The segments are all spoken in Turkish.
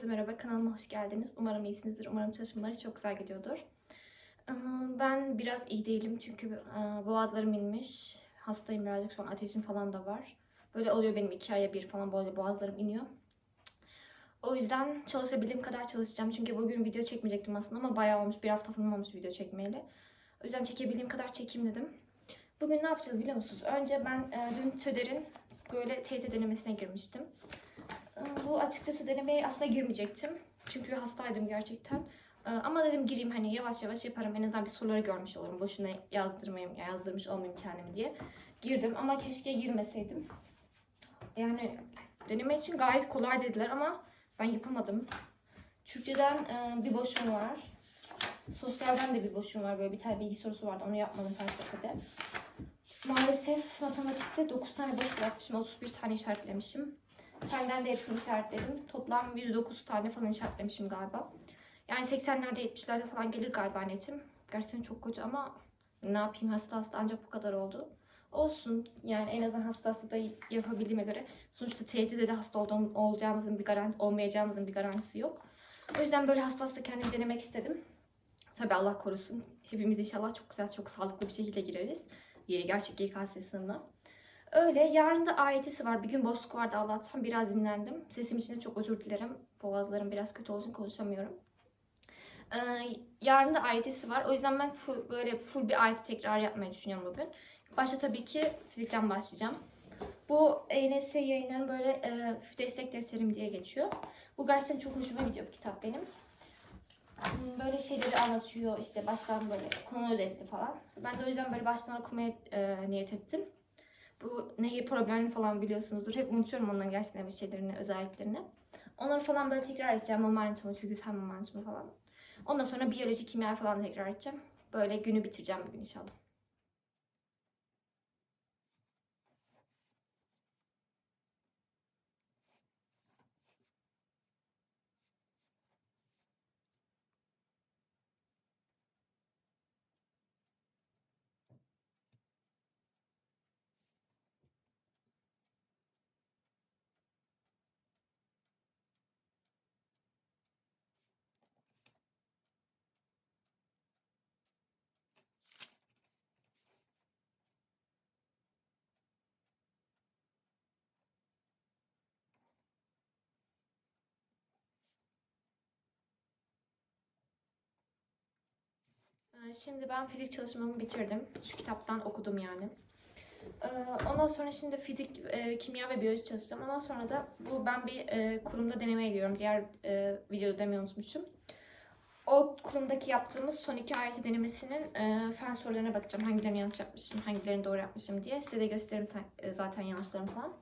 Herkese merhaba, kanalıma hoş geldiniz. Umarım iyisinizdir, umarım çalışmaları çok güzel gidiyordur. Ee, Ben biraz iyi değilim çünkü e, boğazlarım inmiş. Hastayım birazcık, şu ateşim falan da var. Böyle oluyor benim iki aya bir falan böyle boğazlarım iniyor. O yüzden çalışabildiğim kadar çalışacağım. Çünkü bugün video çekmeyecektim aslında ama bayağı olmuş, bir hafta falan olmuş video çekmeyeli. O yüzden çekebildiğim kadar çekeyim dedim. Bugün ne yapacağız biliyor musunuz? Önce ben e, dün TÖDER'in böyle TYT denemesine girmiştim. Bu açıkçası denemeye aslında girmeyecektim. Çünkü hastaydım gerçekten. Ee, Ama dedim gireyim hani yavaş yavaş yaparım. En azından bir soruları görmüş olurum. Boşuna yazdırmayayım, ya yazdırmış olmayayım kendimi diye. Girdim ama keşke girmeseydim. Yani deneme için gayet kolay dediler ama ben yapamadım. Türkçeden e, bir boşum var. Sosyalden de bir boşum var. Böyle bir tane bilgi sorusu vardı. Onu yapmadım felsefede. Maalesef matematikte 9 tane boş bırakmışım. 31 tane işaretlemişim. Fenden de hepsini işaretledim. Toplam 109 tane falan işaretlemişim galiba. Yani 80'lerde 70'lerde falan gelir galiba netim. Gerçekten çok kötü ama ne yapayım hasta hasta ancak bu kadar oldu. Olsun yani en azından hasta hasta da yapabildiğime göre sonuçta TYT'de de hasta olduğum, olacağımızın bir garanti olmayacağımızın bir garantisi yok. O yüzden böyle hasta hasta kendimi denemek istedim. Tabii Allah korusun. Hepimiz inşallah çok güzel, çok sağlıklı bir şekilde gireriz. Gerçek YKS sınavına. Öyle. Yarın da AYT'si var. Bir gün boşluk vardı Allah'tan. Biraz dinlendim. Sesim için de çok özür dilerim. Boğazlarım biraz kötü olduğu için konuşamıyorum. Ee, yarın da AYT'si var. O yüzden ben full, böyle full bir AYT tekrar yapmayı düşünüyorum bugün. Başta tabii ki fizikten başlayacağım. Bu ENS yayınların böyle e, destek defterim diye geçiyor. Bu gerçekten çok hoşuma gidiyor bu kitap benim. Hmm, Böyle şeyleri anlatıyor işte baştan böyle konu özetli falan. Ben de o yüzden böyle baştan okumaya e, niyet ettim. Bu nehir problemlerini falan biliyorsunuzdur. Hep unutuyorum onların gerçekten bir şeylerini, özelliklerini. Onları falan böyle tekrar edeceğim. Momentum, çizgisel momentum falan. Ondan sonra biyoloji, kimya falan tekrar edeceğim. Böyle günü bitireceğim bugün inşallah. Şimdi ben fizik çalışmamı bitirdim. Şu kitaptan okudum yani. Ee, Ondan sonra şimdi fizik, e, kimya ve biyoloji çalışacağım. Ondan sonra da bu ben bir e, kurumda denemeye giriyorum. Diğer e, videoda demeyi unutmuşum. O kurumdaki yaptığımız son iki AYT denemesinin fen sorularına bakacağım. Hangilerini yanlış yapmışım, hangilerini doğru yapmışım diye. Size de gösteririm zaten yanlışlarımı falan.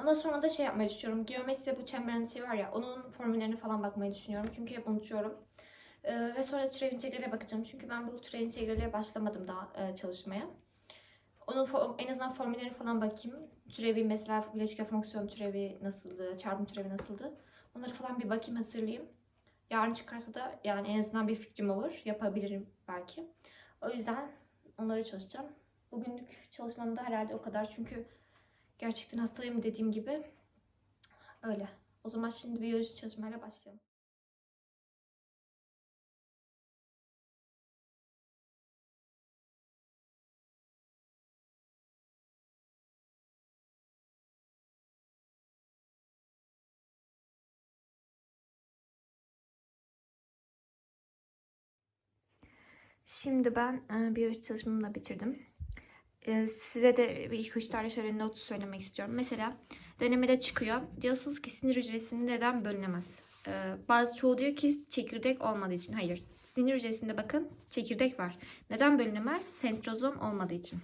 Ondan sonra da şey yapmayı düşünüyorum. Geometride bu çember analizi var ya, onun formüllerine falan bakmayı düşünüyorum. Çünkü hep unutuyorum. Ee, ve sonra türev integrale bakacağım. Çünkü ben bu türev integrale başlamadım daha e, çalışmaya. Onun en azından formüllerine falan bakayım. Türevi mesela bileşke fonksiyon türevi nasıldı, çarpım türevi nasıldı. Onları falan bir bakayım, hazırlayayım. Yarın çıkarsa da yani en azından bir fikrim olur. Yapabilirim belki. O yüzden onlara çalışacağım. Bugünlük çalışmam da herhalde o kadar. Çünkü gerçekten hastayım dediğim gibi. Öyle. O zaman şimdi biyoloji çalışmayla başlayalım. Şimdi ben e, biyoloji çalışmamı da bitirdim. E, size de bir iki üç tane şöyle not söylemek istiyorum. Mesela denemede çıkıyor. Diyorsunuz ki sinir hücresini neden bölünemez? E, bazı çoğu diyor ki çekirdek olmadığı için. Hayır. Sinir hücresinde bakın çekirdek var. Neden bölünemez? Sentrozom olmadığı için.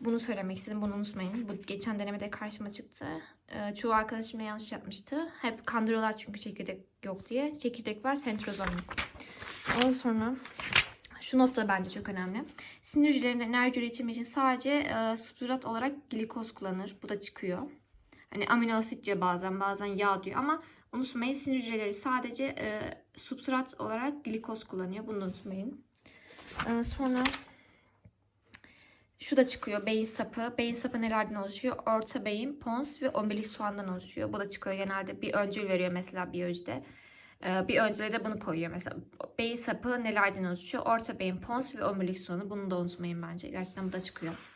Bunu söylemek istedim. Bunu unutmayın. Bu geçen denemede karşıma çıktı. E, çoğu arkadaşım da yanlış yapmıştı. Hep kandırıyorlar çünkü çekirdek yok diye. Çekirdek var, sentrozom yok. Ondan sonra Şu not da bence çok önemli. Sinir hücrelerinde enerji üretimi için sadece e, substrat olarak glikoz kullanır. Bu da çıkıyor. Hani amino asit diyor bazen, bazen yağ diyor ama unutmayın sinir hücreleri sadece e, substrat olarak glikoz kullanıyor. Bunu unutmayın. E, sonra şu da çıkıyor beyin sapı. Beyin sapı nelerden oluşuyor? Orta beyin, pons ve omurilik soğandan oluşuyor. Bu da çıkıyor genelde bir öncül veriyor mesela biyolojide. Ee, bir öncüle de bunu koyuyor mesela. Beyin sapı nelerden oluşuyor? Orta beyin, pons ve omurilik soğanı. Bunu da unutmayın bence. Gerçekten bu da çıkıyor.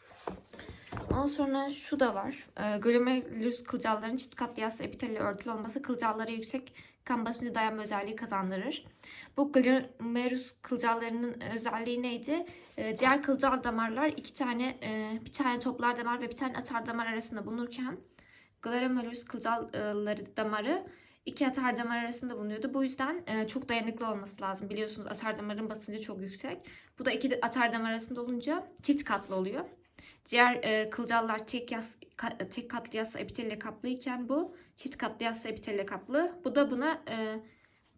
Ondan sonra şu da var. E, glomerulus kılcalların çift katlı epiteli örtülü olması kılcallara yüksek kan basıncı dayanma özelliği kazandırır. Bu glomerulus kılcallarının özelliği neydi? E, diğer kılcal damarlar iki tane, e, bir tane toplar damar ve bir tane atar damar arasında bulunurken glomerulus kılcalları damarı iki atar damar arasında bulunuyordu. Bu yüzden e, çok dayanıklı olması lazım. Biliyorsunuz atar damarın basıncı çok yüksek. Bu da iki atar damar arasında olunca çift katlı oluyor. Diğer e, kılcallar tek yas, ka, tek katlı yassı epitelle kaplıyken bu çift katlı yassı epitelle kaplı. Bu da buna e,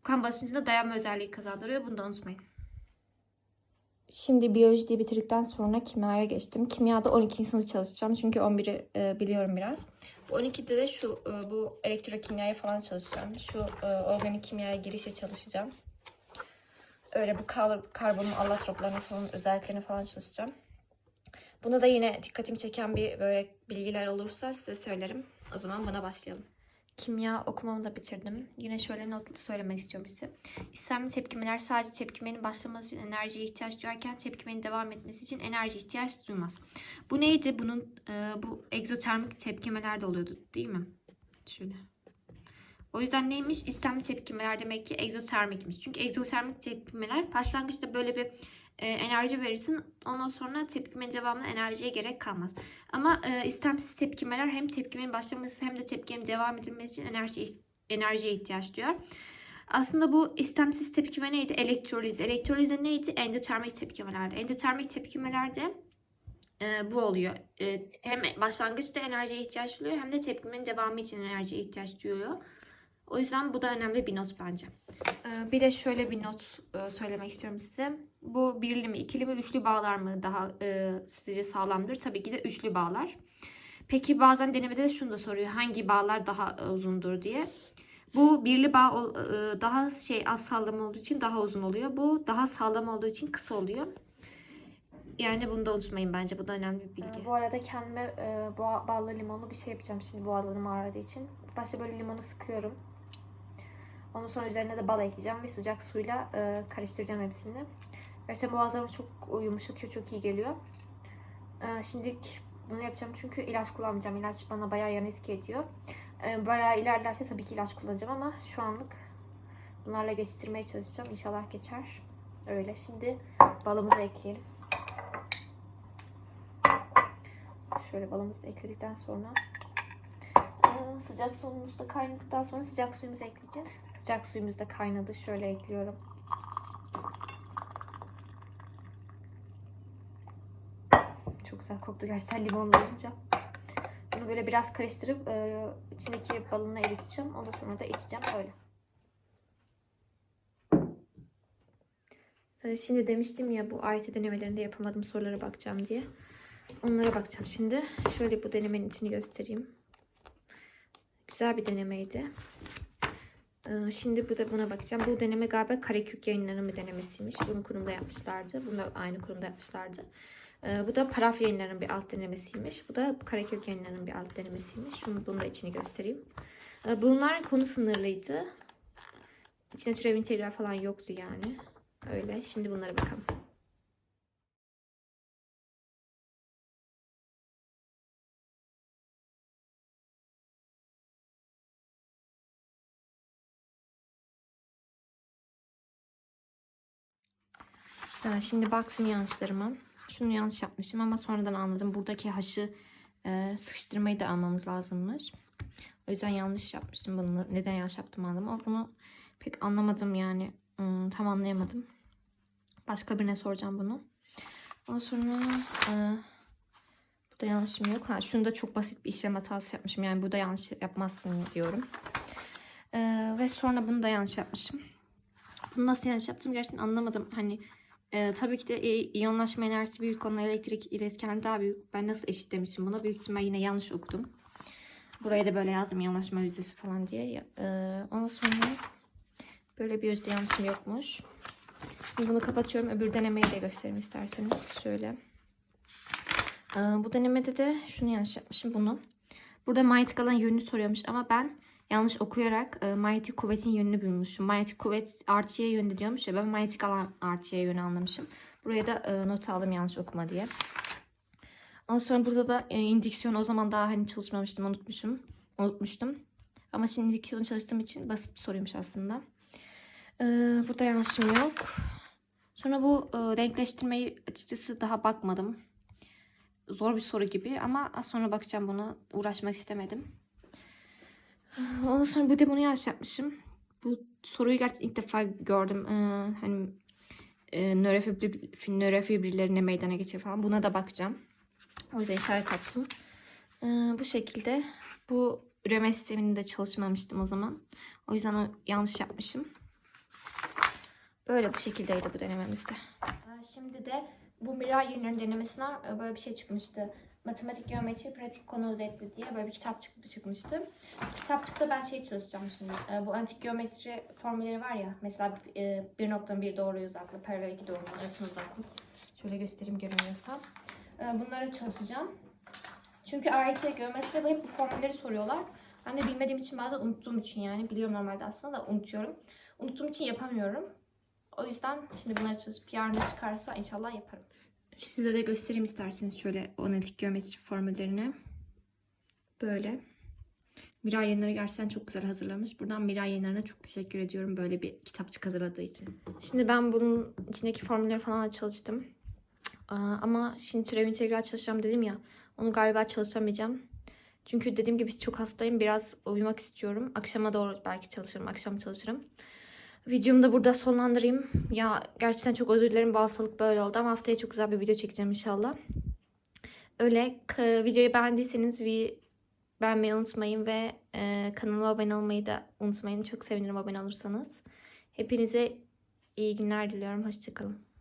kan basıncına dayanma özelliği kazandırıyor. Bunu da unutmayın. Şimdi biyolojiyi bitirdikten sonra kimyaya geçtim. Kimyada 12. sınıf çalışacağım. Çünkü 11'i e, biliyorum biraz. Bu 12'de de şu e, bu elektrokimyaya falan çalışacağım. Şu e, organik kimyaya girişe çalışacağım. Öyle bu kar, karbonun allotroplarını falan özelliklerini falan çalışacağım. Buna da yine dikkatimi çeken bir böyle bilgiler olursa size söylerim. O zaman buna başlayalım. Kimya okumamı da bitirdim. Yine şöyle not söylemek istiyorum size. İstemli tepkimeler sadece tepkimenin başlaması için enerjiye ihtiyaç duyarken tepkimenin devam etmesi için enerji ihtiyaç duymaz. Bu neydi? Bunun e, bu egzotermik tepkimeler de oluyordu değil mi? Şöyle. O yüzden neymiş? İstemli tepkimeler demek ki egzotermikmiş. Çünkü egzotermik tepkimeler başlangıçta böyle bir e, enerji verirsin. Ondan sonra tepkimenin devamına enerjiye gerek kalmaz. Ama e, istemsiz tepkimeler hem tepkimenin başlaması hem de tepkimenin devam edilmesi için enerji enerjiye ihtiyaç duyar. Aslında bu istemsiz tepkime neydi? Elektroliz. Elektroliz de neydi? Endotermik tepkimelerde. Endotermik tepkimelerde e, bu oluyor. E, hem başlangıçta enerjiye ihtiyaç duyuyor hem de tepkimenin devamı için enerjiye ihtiyaç duyuyor. O yüzden bu da önemli bir not bence. Ee, bir de şöyle bir not e, söylemek istiyorum size. Bu birli mi, ikili mi, üçlü bağlar mı daha e, sizce sağlamdır? Tabii ki de üçlü bağlar. Peki bazen denemede de şunu da soruyor. Hangi bağlar daha uzundur diye. Bu birli bağ e, daha şey az sağlam olduğu için daha uzun oluyor. Bu daha sağlam olduğu için kısa oluyor. Yani bunu da unutmayın bence. Bu da önemli bir bilgi. Bu arada kendime e, boğa, ballı limonlu bir şey yapacağım şimdi boğazlarım ağrıdığı için. Başta böyle limonu sıkıyorum. Ondan sonra üzerine de bal ekleyeceğim ve sıcak suyla e, karıştıracağım hepsini. Gerçekten boğazlarım çok yumuşatıyor, çok iyi geliyor. E, şimdilik bunu yapacağım çünkü ilaç kullanmayacağım. İlaç bana bayağı yan etki ediyor. E, bayağı ilerlerse tabii ki ilaç kullanacağım ama şu anlık bunlarla geçiştirmeye çalışacağım. İnşallah geçer. Öyle. Şimdi balımızı ekleyelim. Şöyle balımızı ekledikten sonra e, sıcak suyumuz da kaynadıktan sonra sıcak suyumuzu ekleyeceğiz. Sıcak suyumuz da kaynadı. Şöyle ekliyorum. Çok güzel koktu gerçekten limonlu olunca. Bunu böyle biraz karıştırıp e, içindeki balını eriteceğim. Ondan sonra da içeceğim. Öyle. Ee, Şimdi demiştim ya bu AYT denemelerinde yapamadığım sorulara bakacağım diye. Onlara bakacağım şimdi. Şöyle bu denemenin içini göstereyim. Güzel bir denemeydi. Ee, Şimdi bu da buna bakacağım. Bu deneme galiba Karekök yayınlarının bir denemesiymiş. Bunu kurumda yapmışlardı. Bunu da aynı kurumda yapmışlardı. Ee, Bu da Paraf yayınlarının bir alt denemesiymiş. Bu da Karekök yayınlarının bir alt denemesiymiş. Şunu, bunu da içini göstereyim. Ee, Bunlar konu sınırlıydı. İçine türev integral falan yoktu yani. Öyle. Şimdi bunlara bakalım. Ee, Şimdi baksın yanlışlarıma. Şunu yanlış yapmışım ama sonradan anladım. Buradaki haşı e, sıkıştırmayı da almamız lazımmış. O yüzden yanlış yapmıştım. Bunu neden yanlış yaptım anladım. Ama bunu pek anlamadım yani. Hmm, tam anlayamadım. Başka birine soracağım bunu. Ondan sonra e, burada yanlışım yok. Ha, şunu da çok basit bir işlem hatası yapmışım. Yani burada yanlış yapmazsın diyorum. E, ve sonra bunu da yanlış yapmışım. Bunu nasıl yanlış yaptım gerçekten anlamadım. Hani Ee, tabii ki de iyonlaşma enerjisi büyük olan elektrik iletken daha büyük. Ben nasıl eşitlemişim bunu? Büyük ihtimal yine yanlış okudum. Buraya da böyle yazdım iyonlaşma yüzdesi falan diye. Ee, ondan sonra böyle bir yüzde yanlışım yokmuş. Bunu kapatıyorum. Öbür denemeyi de göstereyim isterseniz. Şöyle. Ee, bu denemede de şunu yanlış yapmışım. Bunu. Burada manyetik alan yönünü soruyormuş ama ben yanlış okuyarak e, manyetik kuvvetin yönünü bulmuşum. Manyetik kuvvet artıya yönde diyormuş ya ben manyetik alan artıya yönü anlamışım. Buraya da e, not aldım yanlış okuma diye. Ondan sonra burada da e, indüksiyon o zaman daha hani çalışmamıştım unutmuşum. Unutmuştum. Ama şimdi indüksiyon çalıştığım için basit bir soruymuş aslında. Ee, burada yanlışım yok. Sonra bu e, denkleştirmeyi açıkçası daha bakmadım. Zor bir soru gibi ama sonra bakacağım buna. Uğraşmak istemedim. Ondan sonra bir de bunu yanlış yapmışım. Bu soruyu gerçekten ilk defa gördüm. Ee, hani e, nörofibri, nörofibrilleri ne meydana geçiyor falan. Buna da bakacağım. O yüzden işaret attım. Ee, bu şekilde. Bu üreme sisteminde çalışmamıştım o zaman. O yüzden o yanlış yapmışım. Böyle bu şekildeydi bu denememizde. Şimdi de bu Miray Yönler'in denemesine e, böyle bir şey çıkmıştı. Matematik geometri pratik konu özetli diye böyle bir kitap çık- çıkmıştı. Kitapçıkta ben şey çalışacağım şimdi. E, Bu antik geometri formülleri var ya. Mesela e, bir noktanın bir doğru uzaklığı, paralel iki doğrunun arasında uzaklık. Şöyle göstereyim görünüyorsa. E, Bunlara çalışacağım. Çünkü AYT geometride hep bu formülleri soruyorlar. Ben de bilmediğim için bazen unuttuğum için yani. Biliyorum normalde aslında da unutuyorum. Unuttuğum için yapamıyorum. O yüzden şimdi bunları çalışıp yarın çıkarsa inşallah yaparım. Size de göstereyim isterseniz şöyle analitik geometri formüllerini. Böyle. Miray yayınları gerçekten çok güzel hazırlamış. Buradan Miray yayınlarına çok teşekkür ediyorum böyle bir kitapçık hazırladığı için. Şimdi ben bunun içindeki formülleri falan çalıştım. Ama şimdi türev integral çalışacağım dedim ya. Onu galiba çalışamayacağım. Çünkü dediğim gibi çok hastayım. Biraz uyumak istiyorum. Akşama doğru belki çalışırım. Akşam çalışırım. Videomu da burada sonlandırayım. Ya gerçekten çok özür dilerim bu haftalık böyle oldu ama haftaya çok güzel bir video çekeceğim inşallah. Öyle videoyu beğendiyseniz bir beğenmeyi unutmayın ve e, kanalıma abone olmayı da unutmayın. Çok sevinirim abone olursanız. Hepinize iyi günler diliyorum. Hoşçakalın.